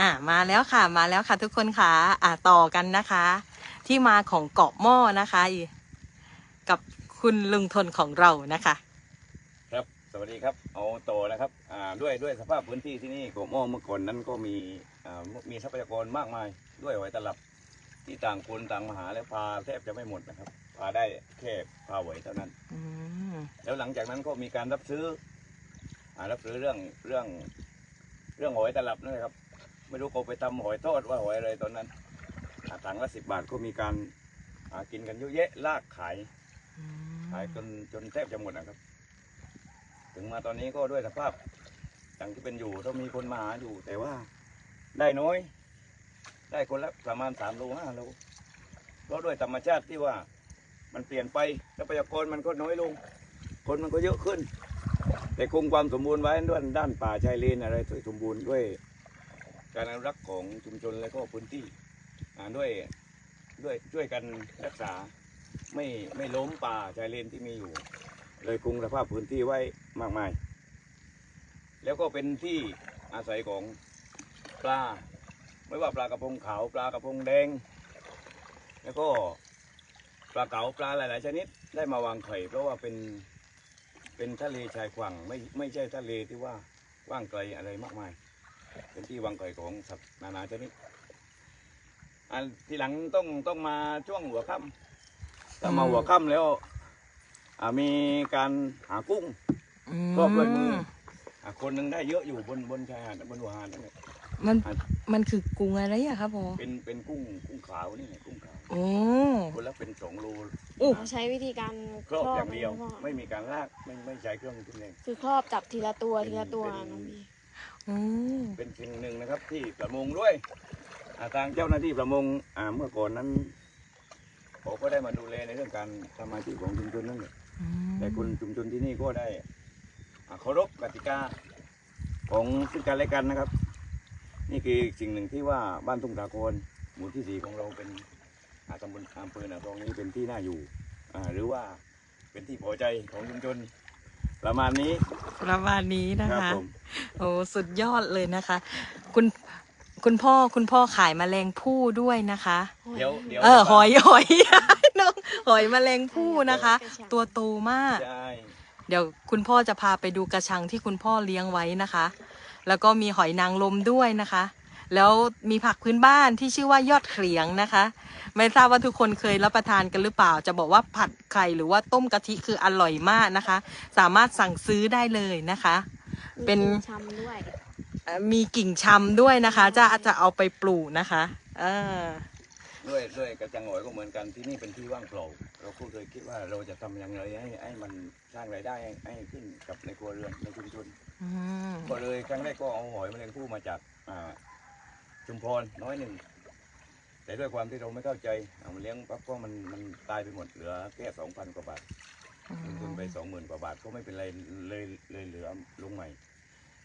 อ่ามาแล้วค่ะมาแล้วค่ะทุกคนค่ะอ่าต่อกันนะคะ ที่มาของเกาะหม้อนะคะอีกับคุณลุงทนของเรานะคะ ครับสวัสดีครับเอาโตนะครับอ่าด้วยด้วยสภาพพื้นที่ที่นี่โกโม่เมื่อก่อนนั้นก็มีอ่ามีทรัพยากรมากมาย ด้วยหอยตลับที่ต่างคนต่างมาหาแล้วพาแทบจะไม่หมดนะครับพาได้แค่พาหอยเท่านั้นอืมแล้วหลังจากนั้นก็มีการรับซื้ออ่ารับซื้อเรื่องเรื่อง เรื่องหอยตลับนั่นแหละครับ ไม่รู้เขาไปทำหอยทอดว่าหอยอะไรตอนนั้นอ่าถังละสิบบาทก็มีการหากินกันเยอะแยะลากขาย ขายจนจนแทบจะหมดนะครับ ถึงมาตอนนี้ก็ด้วยสภาพอย่างที่เป็นอยู่ต้องมีคนมาหาอยู่ แต่ว่าได้น้อย ได้คนละประมาณสามโลห้าโลเพราะด้วยธรรมชาติที่ว่ามันเปลี่ยนไปทรัพยากรมันก็น้อยลง คนมันก็เยอะขึ้น แต่คงความสมบูรณ์ไว้ด้วยด้านป่าชายเลนอะไรสมบูรณ์ด้วย การอนุรักษ์ของชุมชนและก็พื้นที่ด้วยด้วยช่วยกันรักษาไม่ไม่ล้มป่าชายเลนที่มีอยู่ เลยคงสภาพพื้นที่ไว้มากมาย แล้วก็เป็นที่อาศัยของปลา ไม่ว่าปลากระพงขาวปลากระพงแดง แล้วก็ปลาเก๋าปลาหลาย ๆ ชนิดได้มาวางไข่เพราะว่าเป็นเป็นทะเลชายฝั่งไม่ไม่ใช่ทะเลที่ว่าว่างไกลอะไรมากมาย เป็นที่วางไข่ของสัตว์นานาชนิดอันทีหลังต้องต้องมาช่วงหัวค่ำถ้ามาหัวค่ำแล้วอ่ามีการหากุ้งรอบด้วยมืออ่าคนหนึ่งได้เยอะอยู่บนบนชายหาดบนหัวหาดนั่นแหละมันมันคือกุ้งอะไรอะครับผมเป็นเป็นกุ้งกุ้งขาวนี่แหละกุ้งขาวโอ้คนละเป็นสองโลโอ้เราใช้วิธีการครอบอย่างเดียวมันพ่อไม่มีการลากไม่ไม่ใช้เครื่องทุนเองคือครอบจับทีละตัวเป็นทีละตัวเป็นน้องบีอืม เป็นสิ่งหนึ่งนะครับ ที่ประมงด้วยอาทางเจ้าหน้าที่ประมงอ่าเมื่อก่อนนั้นเขาก็ได้มาดูแลในเรื่องการทำอาชีพของชุมชนนั่นแหละแต่คนชุมชนที่นี่ก็ได้เคารพกติกาของซึ่งกันและกันนะครับ นี่คือสิ่งหนึ่งที่ว่าบ้านทุ่งตาโคนหมู่ที่สี่ของเราเป็นอาตำบลอำเภอหนองทองนี้เป็นที่น่าอยู่อ่าหรือว่าเป็นที่พอใจของชุมชน ประมาณนี้ ประมาณนี้นะครัคะผม โอ้สุดยอดเลยนะคะ คุณคุณพ่อคุณพ่อขายแมลงผู้ด้วยนะคะ เดี๋ยวเดี๋ยว เออหอยหอย น้องหอยแมลงผู้นะคะ ตัวโตมาก ใช่เดี๋ยวคุณพ่อจะพาไปดูกระชังที่คุณพ่อเลี้ยงไว้นะคะ แล้วก็มีหอยนางรมด้วยนะคะ แล้วมีผักพื้นบ้านที่ชื่อว่ายอดเขียงนะคะ ไม่ทราบว่าทุกคนเคยรับประทานกันหรือเปล่า จะบอกว่าผัดไข่หรือว่าต้มกะทิคืออร่อยมากนะคะ สามารถสั่งซื้อได้เลยนะคะ เป็นมีชำด้วยเอ่อมีกิ่งชำด้วยนะคะ จะจะเอาไปปลูกนะคะเออด้วยด้วยกระจังหอยก็เหมือนกันที่นี่เป็นที่ว่างเปล่าเราก็เคยคิดว่าเราจะทำอย่างไรให้ให้มันสร้างรายได้ให้ให้ขึ้นกับในครัวเรือนในชุมชนอืมก็เลยครั้งแรกก็เอาหอยแมลงภู่มาจากอ่า ชุมพรน้อยหนึ่ง แต่ด้วยความที่เราไม่เข้าใจเอามาเลี้ยงปั๊บก็มันมันตายไปหมดเหลือแค่สองพันกว่าบาทลงทุนไปสองหมื่นกว่าบาทก็ไม่เป็นไรเลยเลยเหลือลงใหม่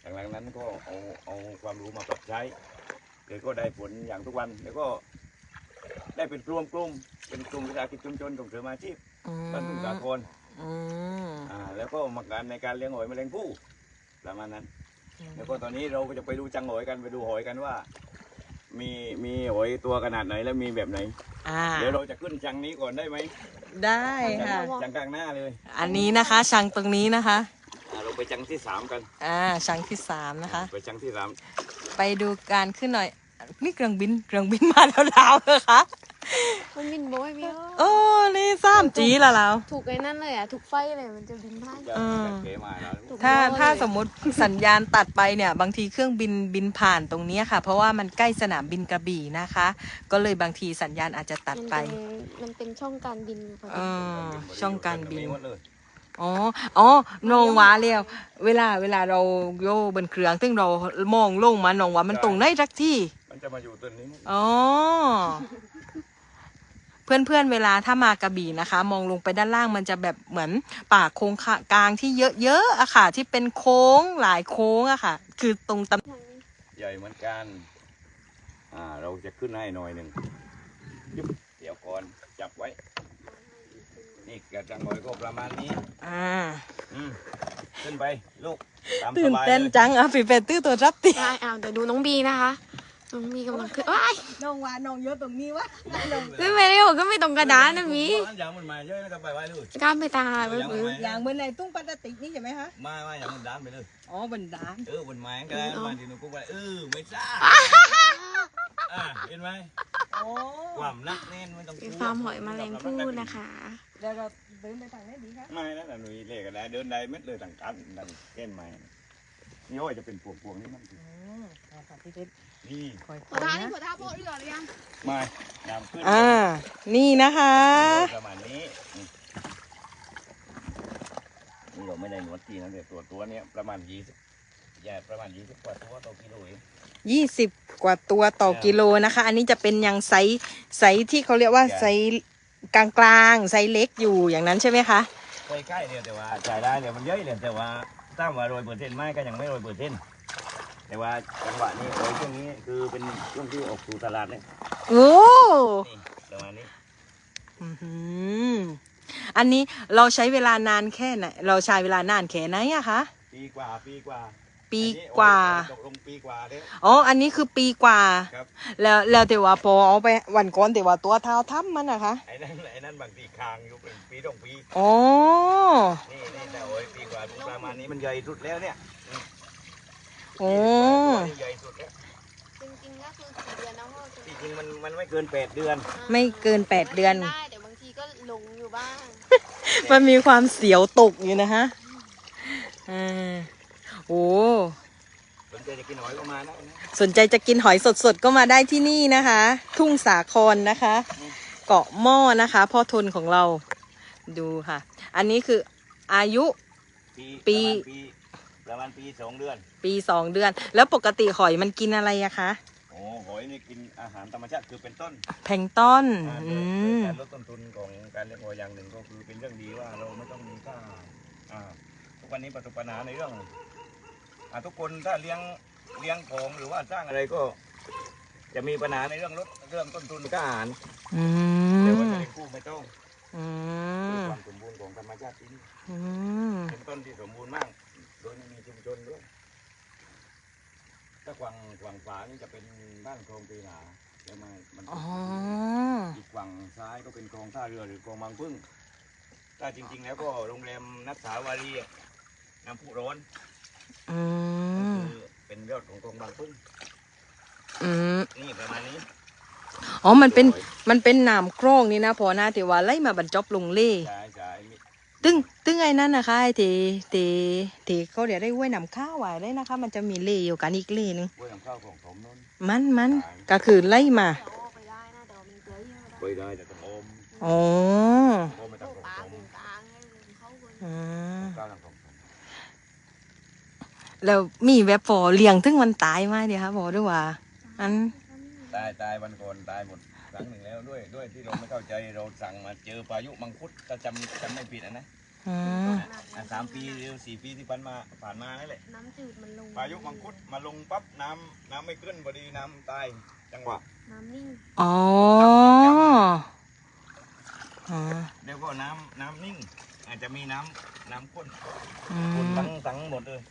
หลังๆนั้นก็เอาเอาความรู้มาปรับใช้เลยก็ได้ผลอย่างทุกวันแล้วก็ได้เป็นกลุ่มกลุ่มๆเป็นกลุ่มวิสาหกิจชุมชนส่งเสริมอาชีพอืมบ้านทุ่งสาครอืมอ่าแล้วก็มาการในการเลี้ยงหอยแมลงภู่ประมาณนั้น แล้วก็ตอนนี้เราก็จะไปดูจังหอยกันไปดูหอยกันว่า มีมีหอยตัวขนาดไหนแล้วมีแบบไหน อ่า เดี๋ยวเราจะขึ้นจังนี้ก่อนได้ไหมได้ค่ะจังกลางหน้าเลยอันนี้นะคะชังตรงนี้นะคะ อ่าเราไปจังที่สามกันอ่าชังที่สามนะคะ ไปจังที่สามไปดูการขึ้นหน่อย นี่เครื่องบินเครื่องบินมาแล้วลาวเลยคะ มันบินโบยพี่โอ้นี่ซ้ำจีละเราถูกไอ้นั่นเลยอะ ถูกไฟเลยมันจะบินพลาดจะอืมจะเก๋มาแล้วถูกถ้าโบ้เลยถ้าสมมติสัญญาณตัดไปเนี่ย บางทีเครื่องบินบินผ่านตรงเนี้ยค่ะ เพราะว่ามันใกล้สนามบินกระบี่นะคะ ก็เลยบางทีสัญญาณอาจจะตัดไป มันเป็นมันเป็นช่องการบินพอเอดีอช่องการบินมีหมดเลยอ๋อ อ๋อ นองว้าเรียวเวลา เวลาเราโยบนเครื่องซึ่งเรามองลงมานองว่ามันตรงไหนสักที่ มันจะมาอยู่ตัวนี้หม ดอ๋อเพื่อนๆเวลาถ้ามากระบี่นะคะ มองลงไปด้านล่างมันจะแบบเหมือนป่าโค้งค่ะกลางที่เยอะๆอะค่ะ ที่เป็นโค้งหลายโค้งอะค่ะ คือตรงตำใหญ่เหมือนกันอ่าเราจะขึ้นให้หน่อยหนึ่งยึบเดี๋ยวก่อนจับไว้ นี่กระจังหอยก็ประมาณนี้ อ่าอืมขึ้นไปลูกตามสตื่นบายเต้นเลยจังอะปีเป็ดตื้อตัวรับตีได้เอาเดี๋ยวดูน้องบีนะคะ น้องมีกำลังขึ้นว้ายน้องว่าน้องเยอะตรงนี้วะน้องขึ้นไม่ได้หรอกขึ้นไม่ตรงกระดานนะมีอย่างมันมาเยอะนะครับไปไว้เลยกล้ามไปตายไปอย่างปื้มันออย่างบนในตุ้งพลาสติกนี่ใช่ไหมคะมามาอย่างมันด้านไปเลยอ๋อบนดานเออบนไม้ก็ได้มาที่นู้นกูไปเออไม่ทราบอะเห็นไหมโอ้ความนักแน่นไม่ต้องเป็นฟาร์มหอยแมลงภู่นะคะเดี๋ยวเราเดินไปทางไหนดีคะไม่นั่นน่ะหนุ่ยเล่กันได้เดินได้เม็ดเลยต่างกันดันเก้นไม้นี่โอ้ยจะเป็นพวงพวงๆนี่มันอืมเอา ค่ะพี่เพชรนี่คอยหัวท้าๆนี่นะหัวท้าโพดหรือยังไม้ยามขึ้นอ่า นี่นะคะประมาณนี้นี่นี่เราไม่ได้หนวดทีนะเดี๋ยวตัวตัวเนี้ยประมาณยี่สิบใหญ่ประมาณยี่สิบกว่าตัวต่อกิโลเองยี่สิบกว่าตัวต่อกิโลนะคะ อันนี้จะเป็นยังไซส์ไซส์ที่เขาเรียกว่าไซส์กลางๆไซส์เล็กอยู่อย่างนั้นใช่ไหมคะใกล้ๆเดียวแต่ว่าจ่ายได้เดี๋ยวมันเยอะเลยแต่ว่าถ้าว่าโรยเปอร์เซ็นต์ไม่ก็ยังไม่โรยเปอร์เซ็นต์ แต่ว่าจังหวะนี้โรยช่วงนี้คือเป็นช่วงที่ออกสู่ตลาดเลยโอ้นี่ประมาณนี้อื้อหืออันนี้เราใช้เวลานานแค่ไหนเราใช้เวลานานแค่ไหนอะคะปีกว่าปีกว่าปีกว่าอันนี้ตกลงปีกว่าเลยอ๋ออันนี้คือปีกว่า ครับแล้วแล้วแต่ว่าพอเอาไปวันก่อนแต่ว่าตัวเท้าทับมันนะคะไอ้นั่นไอ้นั่นบางทีคางอยู่เป็นปีสองปีอ๋อนี่นี่แต่โอ้ยปีกว่าประมาณนี้มันใหญ่สุดแล้วเนี่ยโอ้ตัวนี้ใหญ่สุดแล้วจริงๆก็คือกี่เดือนนะพ่อจริงๆมันมันไม่เกินแปดเดือน ไม่เกินแปดเดือน ได้แต่บางทีก็หลงอยู่บ้างมันมีความเสียวตกอยู่นะฮะอ่าโอ้สนใจจะกินหอยก็มาได้นะสนใจจะกินหอยสดๆก็มาได้ที่นี่นะคะ ทุ่งสาครนะคะ เกาะหม้อนะคะ พ่อทนของเราดูค่ะ อันนี้คืออายุ ปีประมาณ ปีประมาณปีสองเดือน ปีสองเดือน แล้วปกติหอยมันกินอะไรอะคะโอ้หอยนี่กินอาหารธรรมชาติคือเป็นต้นแพลงก์ต้นอ่าอืโดยมการลดต้นทุนของการเลี้ยงหอยอย่างหนึ่งก็คือเป็นเรื่องดีว่าเราไม่ต้องมีค่าอ่าทุกวันนี้ประสบปัญหาในเรื่องอ่าทุกคนถ้าเลี้ยงเลี้ยงของหรือว่าสร้างอะไรก็ จะมีปัญหาในเรื่องลดเรื่องต้นทุนค่าอาหารอืแต่ว่ามจะเลี้ยงกู้ไม่ต้องอืคือมความสมบูรณ์ของธรรมชาติที่นี่ อืมเป็นต้นที่สมบูรณ์มาก โดยไม่มี ชุมชนด้วย ถ้ากวางกวางฝานี่จะเป็นบ้านคลองปีหนาแล้วมามันอ๋อ อีกฝั่งซ้ายก็เป็นคลองท่าเรือหรือคลองบางพึ่งถ้าจริง ๆ แล้วก็โรงแรมนักสาวารีอะน้ำพุร้อนอืก็มคือเป็นยอดของคลองบางพึ่งอืมนี่ประมาณนี้อ๋อ มันเป็น มันเป็นหนามกรองนี่นะพอนะแต่ว่าไล่มาบรรจบลงเล่ ใช่ใช่มี ตึ้งตึ้งไอ้นั่นนะคะไอ้ที่ที่ที่เขาเรียกได้ห้วยน้ำข้าวไว้ได้นะคะ มันจะมีเล่อยู่กันอีกเล่หนึงกล้วยน้ำข้าวของผมนั้นมันมันก็คือไล่มาเดี๋ยวเอาไปได้นะแต่ว่ามันเกลือเยอะไปได้แต่ต้องอมอ๋ออมไม่โอ้ต้องของปลาผมเป็นกลางให้เขาคนอืมข้าวทางของผมแล้วมีแบบพอเลี้ยงถึงมันตายไหมเดี๋ยวคะบอกด้วยว่าอันตายตายวันก่อนตายหมดค รั้งหนึ่งแล้วด้วยด้วยที่เราไม่เข้าใจเราสั่งมาเจอพายุมังคุดถ้าจำจำไม่ผิดอะนะอืมอะสามปีหรือสี่ปีที่ผ่านมาผ่านมานั่นแหละน้ำจืดมันลงพายุมังคุดมาลงปั๊บน้ำน้ำไม่ขึ้นพอดีน้ำตายจังหวะน้ำนิ่งอ๋ออ๋อเดี๋ยวก็น้ำน้ำนิ่ง อาจจะมีน้ำน้ำข้นอืข้นมทั้งทั้งหมดเลย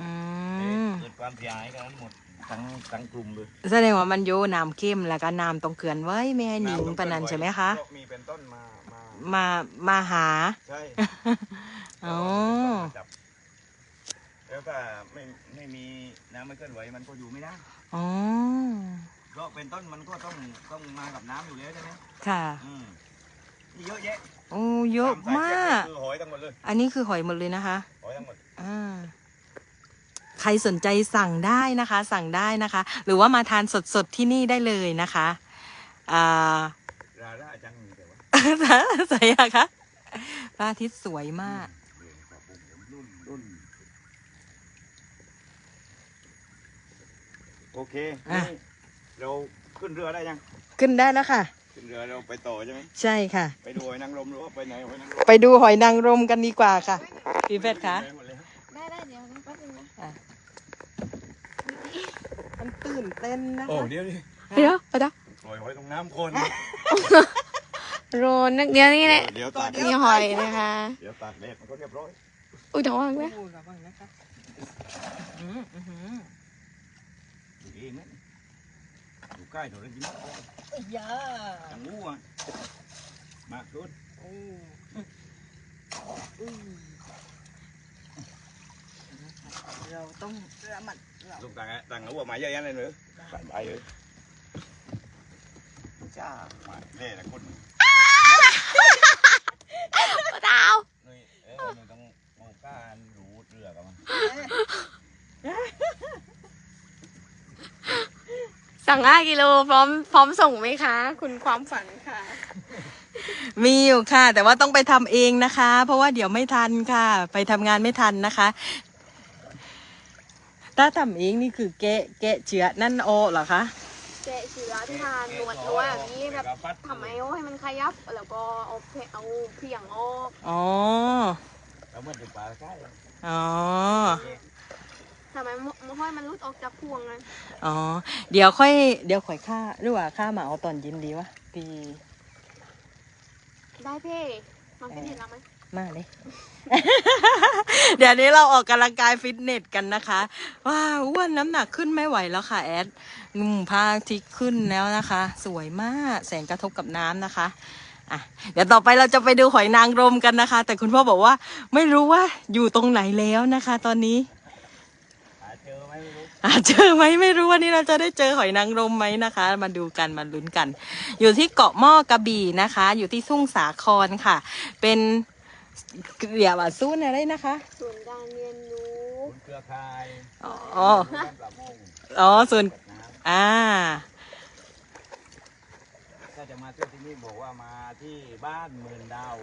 อืเอ่อมเกิดความเสียหายกันทั้งหมด ทั้งทั้งกลุ่มเลยแสดงว่ามันโยน้ำเข้มแล้วก็น้ำต้องเกลือนไว้ไม่ให้หนิงปานนันใช่ไหมคะก็มีเป็นต้นมามามามาหา ใช่อ๋อมาจับแล้วถ้าไม่ไม่มีน้ำไม่เคลื่อนไหวมันก็อยู่ไม่ได้อ๋อเพราะเป็นต้นมันก็ต้องต้องมากับน้ำอยู่แล้วใช่ไหมค่ะอืมนี่เยอะแยะโอ้เยอะสสยมากคือหอยทั้งหมดเลย อันนี้คือหอยหมดเลยนะคะ หอยทั้งหมดอ่า ใครสนใจสั่งได้นะคะ สั่งได้นะคะ หรือว่ามาทานสดๆที่นี่ได้เลยนะคะอ่าราร่าจังมีแต่ว่าสวยอะคะพระอาทิตย์สวยมากเรื่องของผมผมรุ่นรุ่นโอเคอะนี่เราขึ้นเรือได้ยัง ขึ้นได้แล้วค่ะ ขึ้นเรือเราไปต่อใช่ไหมใช่ค่ะ ไปดูหอยนางรมหรือว่าไปไหนหอยนางรมไปดูหอยนางรมกันดีกว่าค่ะพี่เพชรคะ ไปหมดเลย ได้ได้เดี๋ยวนะแป๊บนึงนะ มันตื่นเต้นนะโอ้คะเดี๋ยวดิเดี๋ยวเดี๋ยวปล่อยหอยตรงน้ำคนโรนนักเดียวนี่แหละเดี๋ยวตากนี่หอยนะคะเดี๋ยวตากแดดมันก็เรียบร้อยอุ้ยระวังนะโอ้ระวังนะคะอืมอื้อหืออยู่เองนะใกล้ตัวเล็กนิดยาจังงูอะมากรุดเราต้องระมัดระ ลูกต่างต่างงูอะมาเยอะแยะเลยหรือใส่ใบเลยจ้ามาเล่นะคุณปะเท้านุ้ยเออนุ้ยต้องมองก้านรูดเรือกับมันสั่งห้ากิโลพร้อมพร้อมส่งไหมคะ คุณความฝันค่ะ มีอยู่ค่ะ แต่ว่าต้องไปทำเองนะคะ เพราะว่าเดี๋ยวไม่ทันค่ะ ไปทำงานไม่ทันนะคะ ถ้าทำเองนี่คือแกะแกะเชื้อนั่นโอเหรอคะแกะเชื้อที่ทานหนวดเอาไว้แบบนี้แบบทำไมโอ้ให้มันขยับ แล้วก็เอาเพเอาเพียงออกอ๋อแล้วมันจะปลาใกล้อ๋อทำไมมห้อยมันรุดออกจากพวงนะอ๋อ เดี๋ยวค่อย เดี๋ยวข่อยค่าหรือว่าค่ามาเอาตอนเย็นดีวะตีได้เพ่มาฟิตเนสแล้วไหม มาเลย เดี๋ยวนี้เราออกกำลังกายฟิตเนสกันนะคะ ว้าวอ้วนน้ำหนักขึ้นไม่ไหวแล้วค่ะแอดอืมพระอาทิตย์ขึ้นแล้วนะคะ สวยมากแสงกระทบกับน้ำนะคะอะเดี๋ยวต่อไปเราจะไปดูหอยนางรมกันนะคะ แต่คุณพ่อบอกว่าไม่รู้ว่าอยู่ตรงไหนแล้วนะคะ ตอนนี้หาเจอไหมไม่รู้อาเจอไหมไม่รู้วันนี้เราจะได้เจอหอยนางรมไหมนะคะ มาดูกันมาลุ้นกัน อยู่ที่เกาะหม้อกระบี่นะคะ อยู่ที่ทุ่งสาครค่ะ เป็น เดี๋ยวว่าซูนอะไรนะคะ ส่วนย์การเรียนรู้คุณเครือข่ายอ๋อ บ้านประมงอ๋อส่วนตกน้อ่าำถ้าจะมาเที่ยวที่นี่บอกว่ามาที่บ้านหมื่นดาว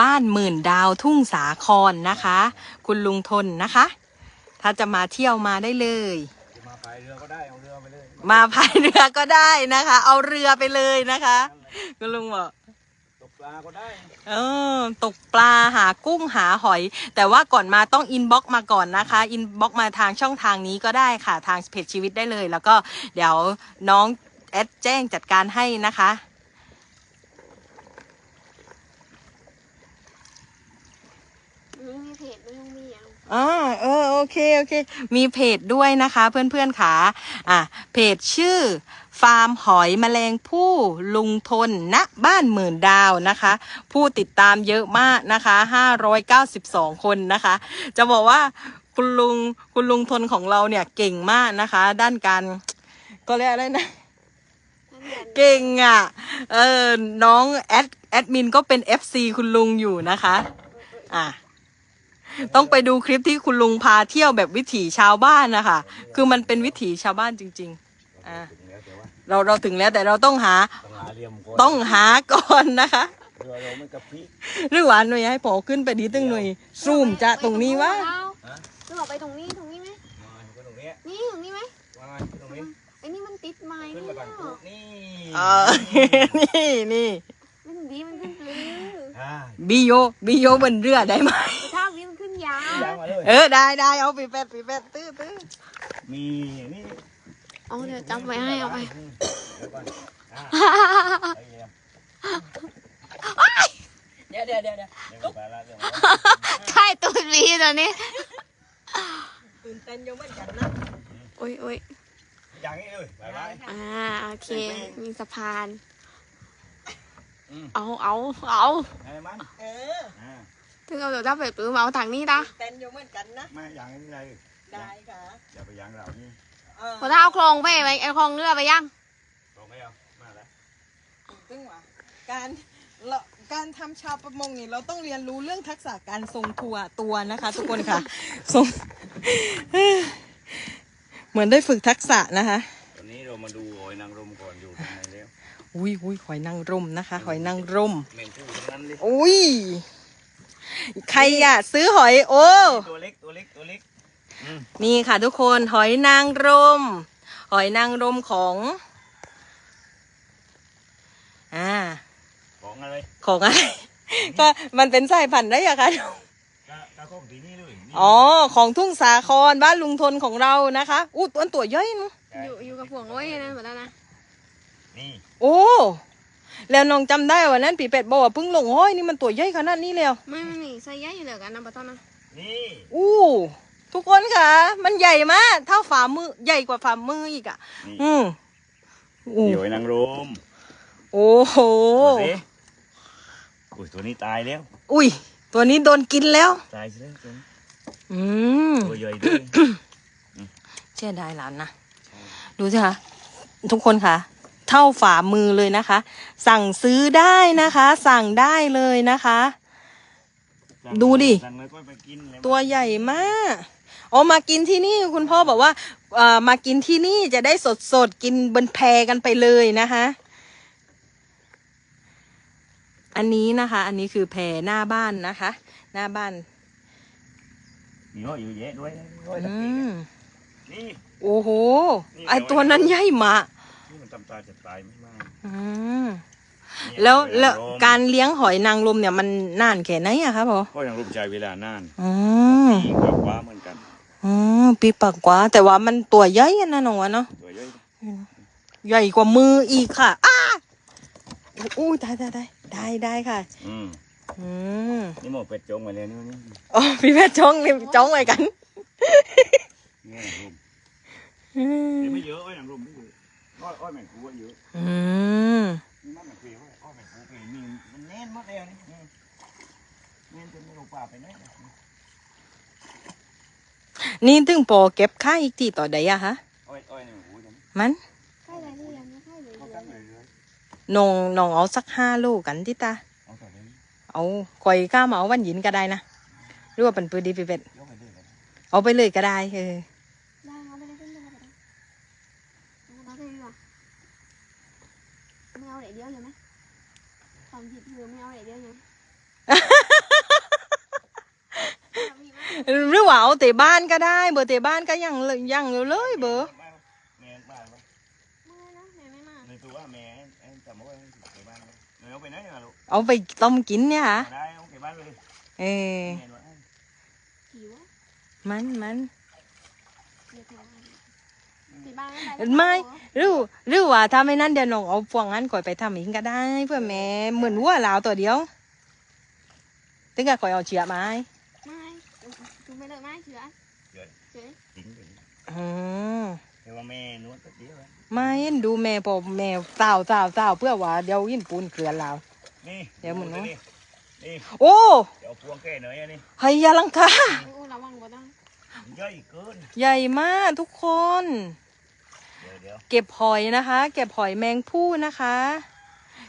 บ้านหมื่นดาวทุ่งสาครนะคะ คุณลุงทนนะคะ ถ้าจะมาเที่ยวมาได้เลย จะมาพายเรือก็ได้เอาเรือไปเลยมาพายเรือก็ได้นะคะ เอาเรือไปเลยนะคะ คุณลุงบอกตก ปลาก็ได้ เออ ตกปลาหากุ้งหาหอย แต่ว่าก่อนมาต้องอินบ็อกมาก่อนนะคะ อินบ็อกมาทางช่องทางนี้ก็ได้ค่ะ ทางเพจชีวิตได้เลย แล้วก็เดี๋ยวน้องแอดแจ้งจัดการให้นะคะนี่มีเพจไม่ต้องมีอย่างอ่าเออโอเคโอเค มีเพจด้วยนะคะ เพื่อนๆค่ะ อะเพจชื่อ ฟาร์มหอยแมลงผู้ลุงทนณบ้านหมื่นดาวนะคะ ผู้ติดตามเยอะมากนะคะ 592 คนนะคะ จะบอกว่าคุณลุงคุณลุงทนของเราเนี่ยเก่งมากนะคะ ด้านการก็เรียกอะไรนะเรียนเก่งอะ เออ น้องแอดแอดมินก็เป็น FC คุณลุงอยู่นะคะ อะ ต้องไปดูคลิปที่คุณลุงพาเที่ยวแบบวิถีชาวบ้านนะคะ คือมันเป็นวิถีชาวบ้านจริง ๆ อ่าถึงแล้วแต่ว่าเราเราถึงแล้วแต่เราต้องหาต้องหาเหลี่ยมก่อนต้องหาก่อนนะคะเรือเราไม่กระพริบหรือว่าหน่วยให้พอขึ้นไปดีตึงหน่วยซูมจะตรงนี้วะฮะจะบอกไปตรงนี้ตรงนี้ไหมมาก็ตรงเนี้ยนี่ตรงนี้ไหมมาตรงนี้ไอ้นี่มันติดไม้ขึ้นนี่มาทางเนาะกูนี่เออนี่นี่มันดีมันขึ้นปลื้ออ่าบิโยบิโยบนเรือได้ไหมถ้าวิมันขึ้นยาวย้ายมาเลยเออได้ได้เอาปีแปดปีแปดตื้อตื้อมีนี่ เอาเดี๋ยวจำไว้ให้เอาไปเดี๋ยวก่อนอ่าไอ้เหี้ยเดี๋ยวเดี๋ยวเดี๋ยวเดี๋ยวเดี๋ยวไปละเดี๋ยวไปละใช่ตูดวีตอนนี้ตื่นเต้นอยังไม่กันนะโอ้ยโอ้ยอย่างนี้เลยบายบายอ่าโอเคมีสะพานอืมเอาเอาเอาไอ้มันเอออ่าถึงเอาเดี๋ยวจะไปปลื้มเอาทางนี้ตาตื่นเต้นอยังไม่กันนะไม่อย่างนี้เลยได้ค่ะอย่าไปอย่างเรานี่เออ พอถ้าเอาโครงไปไปไอ้โครงเรือไปยังตรงไม่เอามาแล้วซึ่งว่าการเราการทำชาวประมงนี่เราต้องเรียนรู้เรื่องทักษะการทรงตัวตัวนะคะ ทุกคนค่ะทรง เหมือนได้ฝึกทักษะนะคะ ตอนนี้เรามาดูหอยนางรมก่อนอยู่ตรงไหนแล้วอุ้ยอุ้ยหอยนางรมนะคะหอยนางรมเมนคู่ทั้งนั้นเลยอุ้ยใครอะซื้อหอยโอ้ตัวเล็กตัวเล็กตัวเล็กอืม นี่ค่ะทุกคนหอยนางรม หอยนางรมของ อ่า ของอะไร ของอะไร ก็มันเป็นสายพันธุ์ได้อะคะกะกะของตีนี่เลยนี่อ๋อ ของทุ่งสาครบ้านลุงทนของเรานะคะ อู้ตัวตัวย่อยนะอยู่อยู่กับพวงโอ้ยนะเหมือนกันนะ นี่ โอ้แล้วน้องจำได้วันนั้นปีเป็ดบอกว่าเพิ่งลงห้อยนี่มันตัวใหญ่ขนาดนี้แล้ว ไม่ไม่มีไซส์ใหญ่อยู่เหลือกันนะปะต้นนะนี่อู้ ทุกคนค่ะ มันใหญ่มากเท่าฝ่ามือใหญ่กว่าฝ่ามืออีกอะ นี่อืมโอ้เดี๋ยวไอ้นางรมโอ้โห ดูสิอุ้ยตัวนี้ตายแล้ว อุ้ย ตัวนี้โดนกินแล้ว ตายแล้วตัวนี้อืมตัวใหญ่ด้วยเชื่อได้หลานนะ ดูสิคะทุกคนค่ะ เท่าฝ่ามือเลยนะคะ สั่งซื้อได้นะคะ สั่งได้เลยนะคะ ดูดิ สั่งแล้วก็ไปกินเลยตัวใหญ่มาก อ๋อมากินที่นี่คุณพ่อบอกว่าเอ่อมากินที่นี่จะได้สดสดๆกินบนแพกันไปเลยนะคะอันนี้นะคะ อันนี้คือแพหน้าบ้านนะคะ หน้าบ้านมีห้อยอยู่เยอะด้วยนะห้อยตะอืกี้มนี่โอ้โหนี่ไอตัวนั้นใหญ่มากนี่มันทำตาจะตายไม่มากอืมเนี่ยแล้วหอยแล้วนางรมการเลี้ยงหอยนางรมเนี่ยมันนานแค่ไหนอะครับพ่อห้อยนางรมใช้เวลานานอืมปีกว่าว่าเหมือนกัน อืมปีปากกว่า แต่ว่ามันตัวใหญ่อะนะน้องวะเนาะตัวใหญ่ใหญ่กว่ามืออีกค่ะอ้าอู้ได้ได้ได้ได้ได้ค่ะ อืมอืมนี่หมอเป็ดจงมาเลยนี่นี่อ๋อพี่แม่จ้องนี่จ้องไว้กันนี่นางรมอืมเดี๋ยวไม่เยอะอ้อยนางรมไม่เยอะอ้อยอ้อยแมงคูอะเยอะอืมนี่มันแมงคูอ้อยอ้อยแมงคูเป็นนี่มันแน่นมากเลยนี่นี่แน่นจนไม่รู้ป่าไปไหนเลย นี่ถึงปอเก็บค่าอีกทีต่อใดอะคะอ้อยอ้อยนี่แมงคูจังมันใกล้เลยนี่ยังไม่ใกล้เลยเขาเลตั้งยเลยเลยน้องน้องเอาสักห้าโลกันที่ตาเอาต่อเลยนี่เอาคอยข้ามาเอาวันหยินก็ได้นะหรือว่าเป็นปืนดีปีเป็ดยกไปเลยเลยเอาไปเลยก็ได้เออได้เอาไปได้ขึ้นเลยเอาไปได้เอาไปได้ดีกว่าไม่เอาไหนเดียวเลยไหมความผิดคือไม่เอาไหนเดียวเลยมีไหรือว่าเอาเตะบ้านก็ได้ เบอร์เตะบ้านก็ยังยังอยู่เลยเบอร์แม่บ้านวะในตัวแม่เอ็นจำว่าไปบ้านเลยเอาไปไหนอะลูกเอาไปต้มกินเนี่ยค่ะได้เอาเตะบ้านเลยเออมันมันไม่หรือหรือว่าถ้าไม่นั้นเดี๋ยวน้องเอาพวงนั้นก่อยไปทำเองก็ได้ เพื่อแม่เหมือนวัวลาวตัวเดียวถึงกับก่อยเอาเชือกไม้ ไม่เลยไม่เชื่อเชื่อจริงจริงอืมแต่ว่าแม่นวดแป๊บเดียวอะไม่เห็นดูแม่พอแม่สาวสาวสาวเพื่อว่าเดี๋ยวยินปูนเกลือลาว นี่เดี๋ยวมันเนอะนี่นี่โอ้เดี๋ยวเอาพวงแก้หน่อยอันนี้ไฮยาลังกาอู้ระวังบ่ต้องใหญ่เกินใหญ่มากทุกคน เดี๋ยวเดี๋ยว เก็บหอยนะคะ เก็บหอยแมงผู้นะคะ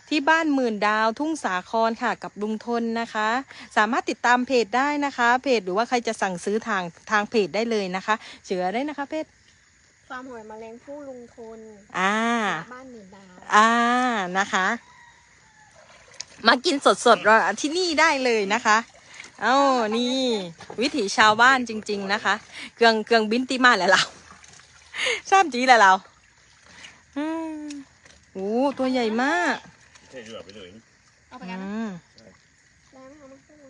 ที่บ้านหมื่นดาวทุ่งสาครค่ะกับลุงทนนะคะ สามารถติดตามเพจได้นะคะ เพจหรือว่าใครจะสั่งซื้อทางทางเพจได้เลยนะคะเชื่อได้นะคะเพจฟาร์มหอยแมลงผู้ลุงทนอ่าบ้านหมื่นดาวอ่านะคะ มากินสดๆเราที่นี่ได้เลยนะคะเอ้านี่ วิถีชาวบ้านจริง ๆ นะคะเครื่องเครื่องบินตีมาแล้วเราทราบจีแล้วเราอืมโอ้ตัวใหญ่มาก เทเรือไปเลยเอาไปอืกันนะมแล้วไม่เอามาให้ดู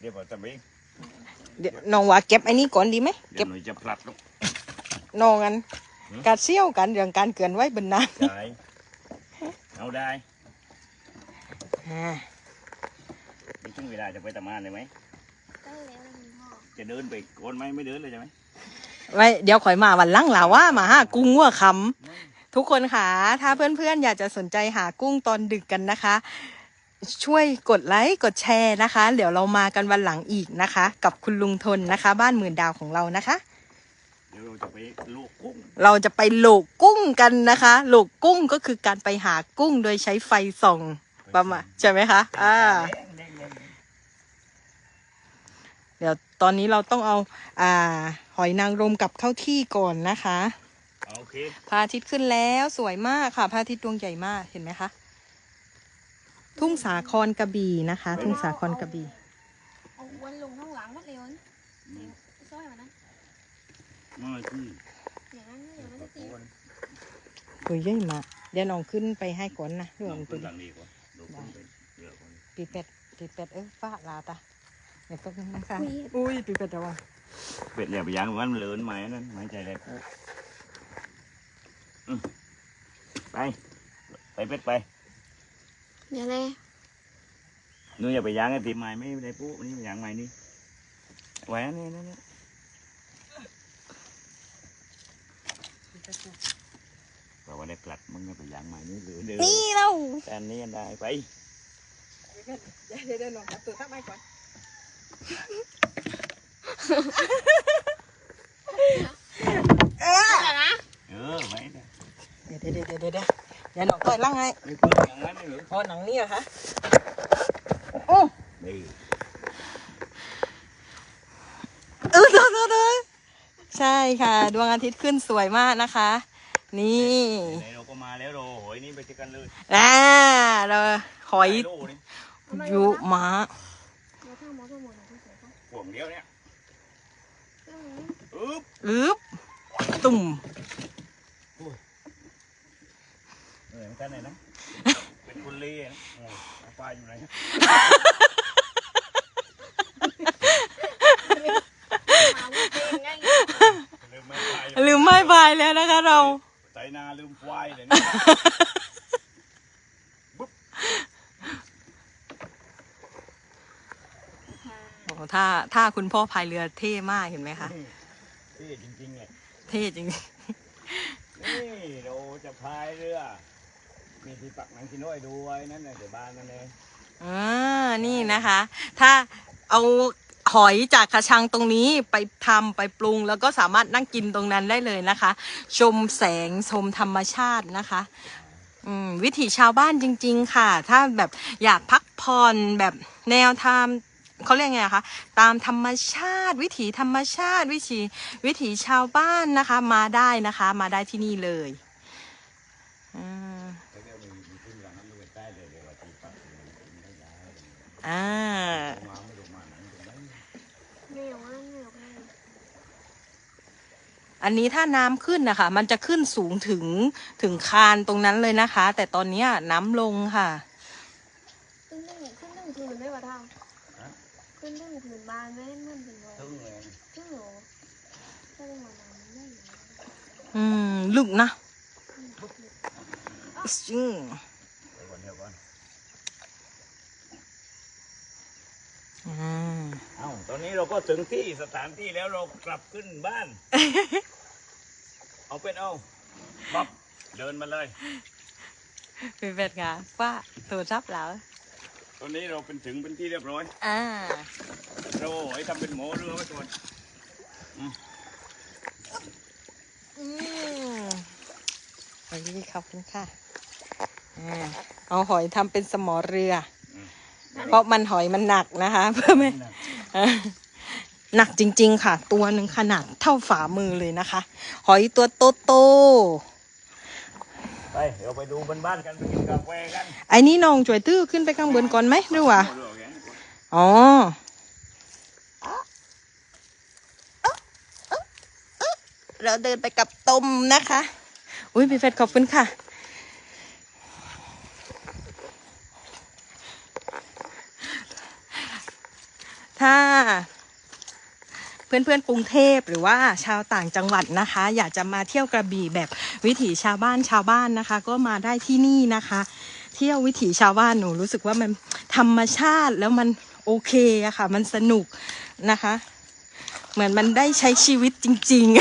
เดี๋ยวผมทำเองเดี๋ยวน้องว่าเก็บอันนี้ก่อนดีไหมเดี๋เก็ยวบหนูจะพลัดลูก น้องกันหืม การเซี่ยวกันเรื่องการเกลือนไว้บนน้ได้เอาได้ำอ่าไม่ถึงเวลาจะไปทำงานเลยไหม ได้แล้วคุณพ่อจะเดินไปโกนไหมไม่เดินเลยใช่ไหมไว้เดี๋ยวข่อยมาวันหลังล่ะว่ามาหากุ้งวัวคำ ทุกคนค่ะถ้าเพื่อนๆ อยากจะสนใจหากุ้งตอนดึกกันนะคะ ช่วยกดไลค์กดแชร์นะคะ เดี๋ยวเรามากันวันหลังอีกนะคะ กับคุณลุงทนนะคะ บ้านหมื่นดาวของเรานะคะ เดี๋ยวเราจะไปลูกกุ้งเราจะไปโหลกกุ้งกันนะคะโหลกกุ้งก็คือการไปหากุ้งโดยใช้ไฟส่องประมาณใช่ไหมคะอ่า แดงแดงแดงเดี๋ยวตอนนี้เราต้องเอาอ่าหอยนางรมกลับเข้าที่ก่อนนะคะ โอเคพระอาทิตย์ขึ้นแล้วสวยมากค่ะพระอาทิตย์ดวงใหญ่มากเห็นไหมคะทุ่งสาครกระบี่นะคะ ทุ่งสาครกระบี่เอาวันลงข้างหลังวัดเร็วนะซอยมานะมาที่อย่างนั้นอย่างนั้นจะตีตัวใหญ่มากเดี๋ยวน้องขึ้นไปให้ก่อนนะเรื่ลองงตัตัววนี้หลังดีกว่าดูคนไปเยอะคนปีเป็ดปีเป็ดเออฟ้าลาตาเดี๋ยวแป๊บนึงนะคะอุ้ยอุ้ยปีเป็ดระวังเป็ดเหลี่ยมยางมันเหลือนไหมนั่นหายใจแรงอืม ไปไปเป็ดไปเดี๋ยวเลยนูอย่าไปยางไอ้ตีใหม่ไม่ได้ปุ๊นี่ยางใหม่นี่แหวนนี่นั่นนี่เราวันได้กลัดมึงไปยางใหม่นี่หรือเดินนี่เราแต่นี่ได้ไปเดี๋ยวเดี๋ยวลองตัดวทักไม้ก่อน เดี๋ยวเดี๋ยวเดี๋ยวเดี๋ยวเดี๋ยวเดี๋ยวหนองต่อยล่างไงไม่พูดอย่างนั้นหรือพอหนังนี่เหรอคะโอ้นี่เออเดี๋ยวเดี๋ยวเดี๋ยวใช่ค่ะ ดวงอาทิตย์ขึ้นสวยมากนะคะ นี่เราก็มาแล้วโรโหยนี่ไปเจอกันเลยอ่าเราหอยยุม้ามาข้างมอเตอร์โมนที่เสียเขาห่วงเดียวเนี่ยอึ๊บอึ๊บตุ่ม เหมือนกันเลยนะ เป็นคนเล่นะโอ้ยเอาปลาอยู่ไหนมาว่าเพลงไงลืมไม่ปลาอยู่ลืมไม่บายแล้วนะคะเรา ใจนาลืมควายเลยเนี่ยโอ้โหถ้าถ้าคุณพ่อพายเรือเท่มากเห็นไหมคะนี่จริงๆเลย เท่จริงนี่เราจะพายเรือ มีที่ปักหนังชิโน้อยดูไว้นั่นน่ะเดี๋ยวบ้านนั่นเองอ่านี่นะคะ ถ้าเอาหอยจากกระชังตรงนี้ไปทำไปปรุง แล้วก็สามารถนั่งกินตรงนั้นได้เลยนะคะ ชมแสงชมธรรมชาตินะคะอืมวิถีชาวบ้านจริง ๆ ค่ะ ถ้าแบบอยากพักผ่อนแบบแนวทางเขาเรียกไงอะคะตามธรรมชาติ วิถีธรรมชาติ วิถีวิถีชาวบ้านนะคะ มาได้นะคะ มาได้ที่นี่เลย มวอันนี้ถ้าน้ำขึ้นนะคะ มันจะขึ้นสูงถึงถึงคานตรงนั้นเลยนะคะ แต่ตอนเนี้ยน้ำลงค่ะ ขึ้นหนึ่งขึ้นหนึ่งพื้นได้ป่ะท่าขึ้นหนึ่งพื้นบ้านไม่ได้เหมือนเป็นเลยทึ่งเลยขึ้นหรอถ้าได้มานานไม่ได้อืม ลึกนะอืมเดี๋ยวก่อนเดี๋ยวก่อน อ่า เอ้าตอนนี้เราก็ถึงที่สถานที่แล้วเรากลับขึ้นบ้าน เอาเป็นเอาบับเดินมาเลยพี่เป็ดค่ะว่าตัวรับแล้วตอนนี้เราเป็นถึงเป็นที่เรียบร้อย อ่าเราไว้ทำเป็นหมอเรือไว้ก่อนอืมโอ้ยขอบคุณค่ะ อ่า เอาหอยทำเป็นสมอเรือ เพราะมันหอยมันหนักนะคะ เพื่อไม่อะหนักจริง ๆ ค่ะ ตัวหนึ่งขนาดเท่าฝ่ามือเลยนะคะ หอยตัวโตโตไปเดี๋ยวไปดูบนบ้านกันไปกินกาแฟกันๆไอ้นี่น้องจวยตื้อขึ้นไปข้างบนก่อนไหมหรือว่าเอาเรือแกนี่ก่อนอ๋อเราเดินไปกับตมนะคะ อุ้ยพี่เฟดขอบคุณค่ะ ถ้า เพื่อนๆกรุงเทพหรือว่าชาวต่างจังหวัดนะคะ อยากจะมาเที่ยวกระบี่แบบวิถีชาวบ้านชาวบ้านนะคะ ก็มาได้ที่นี่นะคะ เที่ยววิถีชาวบ้านหนูรู้สึกว่ามันธรรมชาติแล้วมันโอเคอะค่ะ มันสนุกนะคะ เหมือนมันได้ใช้ชีวิตจริง ๆ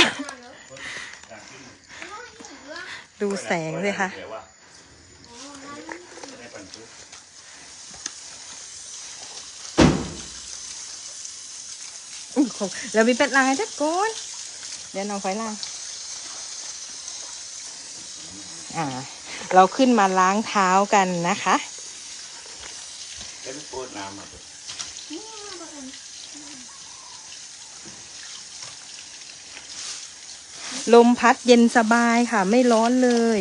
ดูแสงเลยค่ะ เดี๋ยวว่าให้ปั่นปุ๊บ อุ๊ยของแล้วมีเป็ดลายทุกคนเดี๋ยวน้องไฟล่างอ่าเราขึ้นมาล้างเท้ากันนะคะเดี๋ยวไปเปิดน้ำมาลมพัดเย็นสบายค่ะ ไม่ร้อนเลย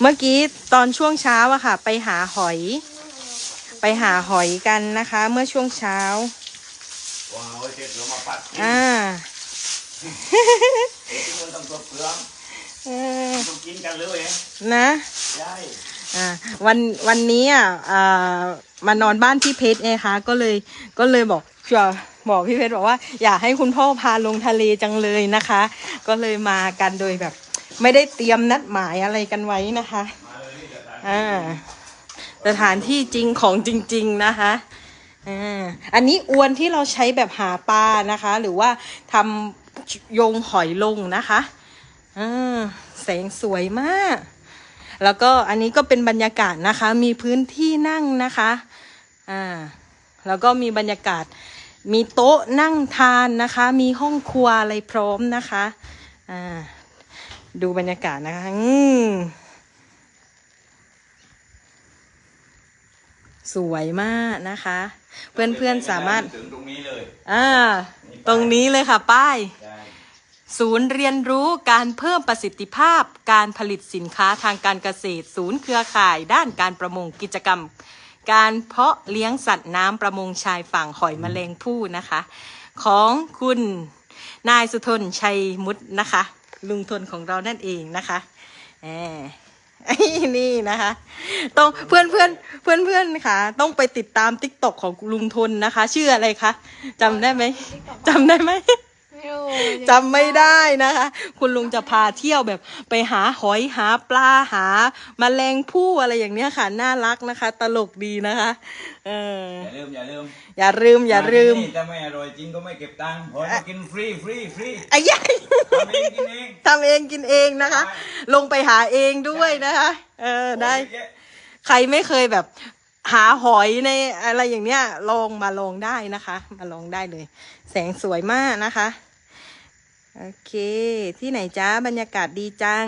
เมื่อกี้ตอนช่วงเช้าอะค่ะ ไปหาหอย ไปหาหอยกันนะคะ เมื่อช่วงเช้าว้าวเสร็จเรามาปัดกินอ่าเอ๊ะมันต้องตัวเปลืองเออต้องกินกันเลยเอ๊ะนะใช่อ่าวันวันนี้อะอ่ามานอนบ้านพี่เพชรไงคะก็เลยก็เลยบอกจะบอกพี่เพชรบอกว่า อยากให้คุณพ่อพาลงทะเลจังเลยนะคะ ก็เลยมากันโดยแบบ ไม่ได้เตรียมนัดหมายอะไรกันไว้นะคะ อ่า สถานที่จริงของจริง ๆ นะคะอ่าอันนี้อวนที่เราใช้แบบหาปลานะคะ หรือว่าทำโยงหอยลงนะคะอ่าแสงสวยมาก แล้วก็อันนี้ก็เป็นบรรยากาศนะคะ มีพื้นที่นั่งนะคะ อ่า แล้วก็มีบรรยากาศ มีโต๊ะนั่งทานนะคะ มีห้องครัวอะไรพร้อมนะคะ อ่า ดูบรรยากาศนะคะอืมสวยมากนะคะ เพื่อนๆสามารถถึงตรงนี้เลยอ่าตรงนี้เลยค่ะป้ายใช่ศูนย์เรียนรู้การเพิ่มประสิทธิภาพการผลิตสินค้าทางการเกษตร ศูนย์เครือข่ายด้านการประมงกิจกรรม การเพาะเลี้ยงสัตว์น้ำประมงชายฝั่งหอยแมลงภู่นะคะ ของคุณนายสุทนชัยมุตนะคะ ลุงทนของเรานั่นเองนะคะแหมนี่นะคะ ต้องเพื่อนเพื่อนเพื่อนเพื่อนค่ะ ต้องไปติดตามติ๊กต็อกของลุงทนนะคะ ชื่ออะไรคะจำได้ไหมจำได้ไหม จำไม่ได้นะคะ คุณลุงจะพาเที่ยวแบบไปหาหอยหาปลาหาแมลงผู้อะไรอย่างเนี้ยค่ะ น่ารักนะคะ ตลกดีนะคะ เออ อย่าลืมอย่าลืมอย่าลืมอย่าลืมที่นี่ถ้าไม่อร่อยจริงก็ไม่เก็บตังค์หอยมากินฟรีฟรีฟรีไอ้ยัยทำเองกินเองทำเองกินเองนะคะ ลงไปหาเองด้วยนะคะ เออได้เยอะใครไม่เคยแบบหาหอยในอะไรอย่างเนี้ยลองมาลองได้นะคะ มาลองได้เลย แสงสวยมากนะคะ โอเค ที่ไหนจ้าบรรยากาศดีจัง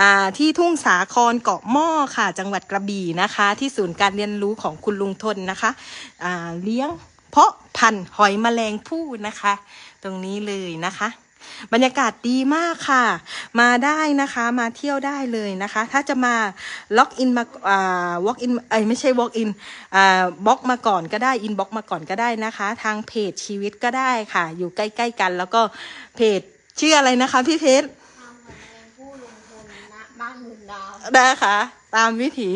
อ่า ที่ทุ่งสาครเกาะหม้อค่ะ จังหวัดกระบี่นะคะ ที่ศูนย์การเรียนรู้ของคุณลุงทนนะคะ อ่า เลี้ยงเพาะพันธุ์หอยแมลงภู่นะคะ ตรงนี้เลยนะคะ บรรยากาศดีมากค่ะ มาได้นะคะ มาเที่ยวได้เลยนะคะ ถ้าจะมาล็อกอินมาอ่า walk in เอ้ยไม่ใช่ walk in อ่าบล็อกมาก่อนก็ได้อินบล็อกมาก่อนก็ได้นะคะ ทางเพจชีวิตก็ได้ค่ะ อยู่ใกล้ ๆ กัน แล้วก็เพจ ชื่ออะไรนะคะพี่เพชรทำเหมือนเป็นผู้ลงทุนนะบ้านหมื่นดาวนะคะ ตามวิถี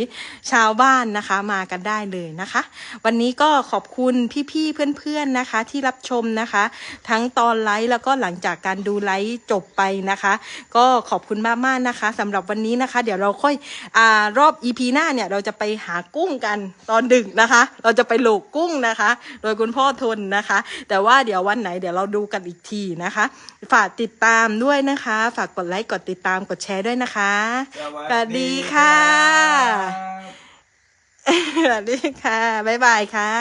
ชาวบ้านนะคะมากันได้เลยนะคะ วันนี้ก็ขอบคุณพี่ๆเพื่อนๆนะคะ ที่รับชมนะคะ ทั้งตอนไลฟ์แล้วก็หลังจากการดูไลฟ์จบไปนะคะ ก็ขอบคุณมากๆนะคะสำหรับวันนี้นะคะ เดี๋ยวเราค่อยอารอบ EP หน้าเนี่ยเราจะไปหากุ้งกันตอนดึกนะคะ เราจะไปโหลกกุ้งนะคะ โดยคุณพ่อทนนะคะ แต่ว่าเดี๋ยววันไหนเดี๋ยวเราดูกันอีกทีนะคะ ฝากติดตามด้วยนะคะ ฝากกดไลค์กดติดตามกดแชร์ด้วยนะคะสวัสดีค่ะรับสวัสดีค่ะ บ๊ายบายค่ะ